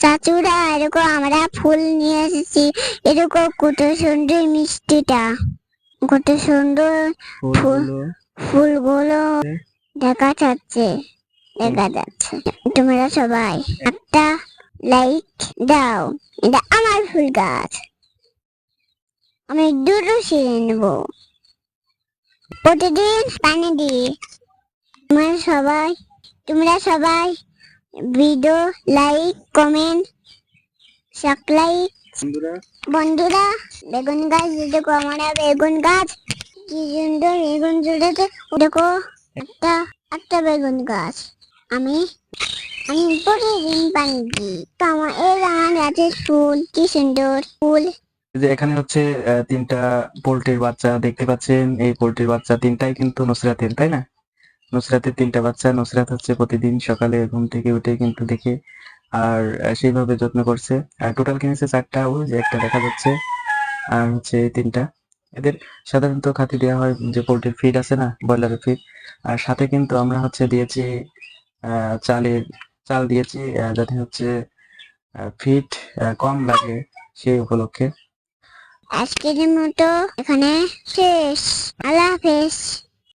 চাচুরা এরকম আমরা ফুল নিয়ে এসেছি। এরকম কত সুন্দর মিষ্টিটা। কত সুন্দর ফুলগুলো। ফুলগুলো দেখা যাচ্ছে দেখা যাচ্ছে। তোমরা সবাই একটা লাইক দাও। এটা আমার ফুল গাছ। আমি দুটো ছিঁড়ে নেব। প্রতিদিন পানি দিই তোমরা সবাই তোমরা সবাই ভিডিও লাইক কমেন্ট সাবস্ক্রাইব বন্ধুরা। বন্ধুরা বেগুন গাছ দেখো আমরা বেগুন গাছ। কি সুন্দর বেগুন জুড়েছে দেখো একটা একটা বেগুন গাছ। আমি আমি প্রতিদিন পানি দিই তো আমার এই আমার গাছের ফুল কি সুন্দর ফুল। যে এখানে হচ্ছে তিনটা পোল্ট্রির বাচ্চা দেখতে পাচ্ছেন। এই পোল্ট্রির বাচ্চা তিনটাই কিন্তু নুসরাতের তাই না? নুসরাতের তিনটা বাচ্চা, নুসরাত হচ্ছে প্রতিদিন সকালে ঘুম থেকে উঠে কিন্তু দেখে আর সেইভাবে যত্ন করছে। আর টোটাল কিনেছে চারটা, ওই যে একটা দেখা যাচ্ছে। আর হচ্ছে তিনটা। এদের সাধারণত খাতি দেওয়া হয় যে পোল্ট্রির ফিড আছে না, ব্রয়লারের ফিড আর সাথে কিন্তু আমরা হচ্ছে দিয়েছি চালের, চাল দিয়েছি যাতে হচ্ছে ফিড কম লাগে সেই উপলক্ষে। আজকের মতো এখানে শেষ। আল্লাহ হাফেজ।